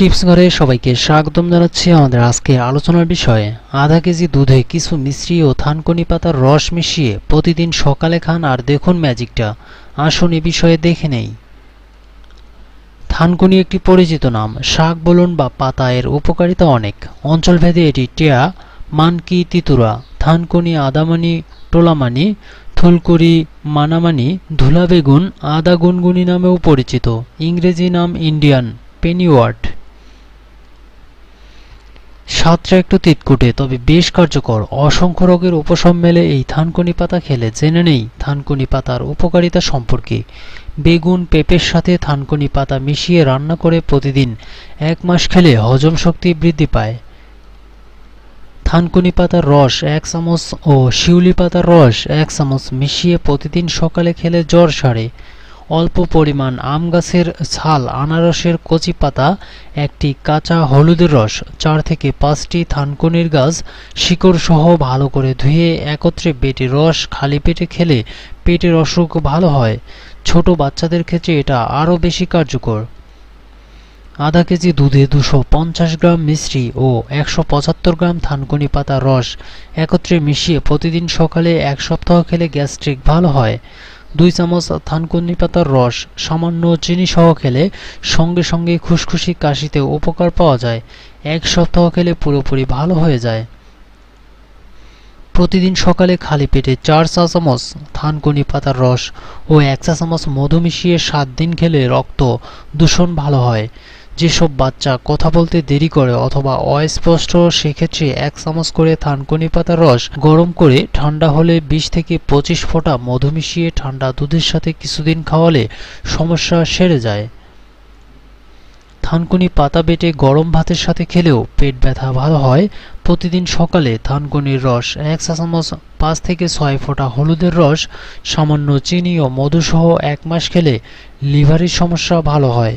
Tips ঘরে সবাইকে স্বাগতম জানাচ্ছি আমাদের আজকে আলোচনার বিষয়ে। আধা কেজি দুধে কিছু মিশ্রি ও থানকুনি পাতার রস মিশিয়ে প্রতিদিন সকালে খান আর দেখুন ম্যাজিকটা। আসুন এ বিষয়ে দেখে নেই। থানকুনি একটি পরিচিত নাম, শাক বলুন বা পাতা এর উপকারিতা অনেক। অঞ্চলভেদে এটি টেয়া, মানকি, তিতুরা, থানকুনি, আদামানি, টোলামানি, থুলকুড়ি, মানামানি ধুলা বেগুন আদা গুনগুনি নামেও পরিচিত। ইংরেজি নাম ইন্ডিয়ান, পেনিওয়ার্ড। স্বাদটা একটু তিতকুটে, তবে বেশ কার্যকর। অসংখ্য রোগের উপশম মেলে এই থানকুনি পাতা খেলে। জেনে নেই থানকুনি পাতার উপকারিতা সম্পর্কে। বেগুন, পেঁপের সাথে থানকুনি পাতা মিশিয়ে রান্না করে প্রতিদিন এক মাস খেলে হজম শক্তি বৃদ্ধি পায়। থানকুনি পাতার রস এক চামচ ও শিউলি পাতার রস এক চামচ মিশিয়ে প্রতিদিন সকালে খেলে জ্বর সারে। অল্প পরিমাণ আম গাছের ছাল, আনারসের কচি পাতা, একটি কাঁচা হলুদের রস, চার থেকে পাঁচটি থানকুনির গাছ শিকড় সহ ভালো করে ধুয়ে একত্রে বেটে রস খালি পেটে খেলে পেটের অসুখ ভালো হয়। ছোট বাচ্চাদের ক্ষেত্রে এটা আরও বেশি কার্যকর। আধা কেজি দুধে দুশো পঞ্চাশ গ্রাম মিশ্রি ও একশো পঁচাত্তর গ্রাম থানকুনি পাতার রস একত্রে মিশিয়ে প্রতিদিন সকালে এক সপ্তাহ খেলে গ্যাস্ট্রিক ভালো হয়। দুই চামচ থানকুনি পাতার রস, সামান্য চিনি সহ খেলে সঙ্গে সঙ্গে খুশখুশি কাশিতে উপকার পাওয়া যায়। এক সপ্তাহ খেলে পুরোপুরি ভালো হয়ে যায়। প্রতিদিন সকালে খালি পেটে চার চা চামচ থানকুনি পাতার রস ও এক চা চামচ মধু মিশিয়ে সাত দিন খেলে রক্ত দূষণ ভালো হয়। যেসব বাচ্চা কথা বলতে দেরি করে অথবা অস্পষ্ট, সেক্ষেত্রে এক চামচ করে থানকুনি পাতার রস গরম করে ঠান্ডা হলে বিশ থেকে পঁচিশ ফোঁটা মধু মিশিয়ে ঠান্ডা দুধের সাথে কিছুদিন খাওয়ালে সমস্যা সেরে যায়। থানকুনি পাতা বেটে গরম ভাতের সাথে খেলেও পেট ব্যথা ভালো হয়। প্রতিদিন সকালে থানকুনির রস এক চা চামচ, পাঁচ থেকে ছয় ফোঁটা হলুদের রস, সামান্য চিনি ও মধুসহ এক মাস খেলে লিভারের সমস্যা ভালো হয়।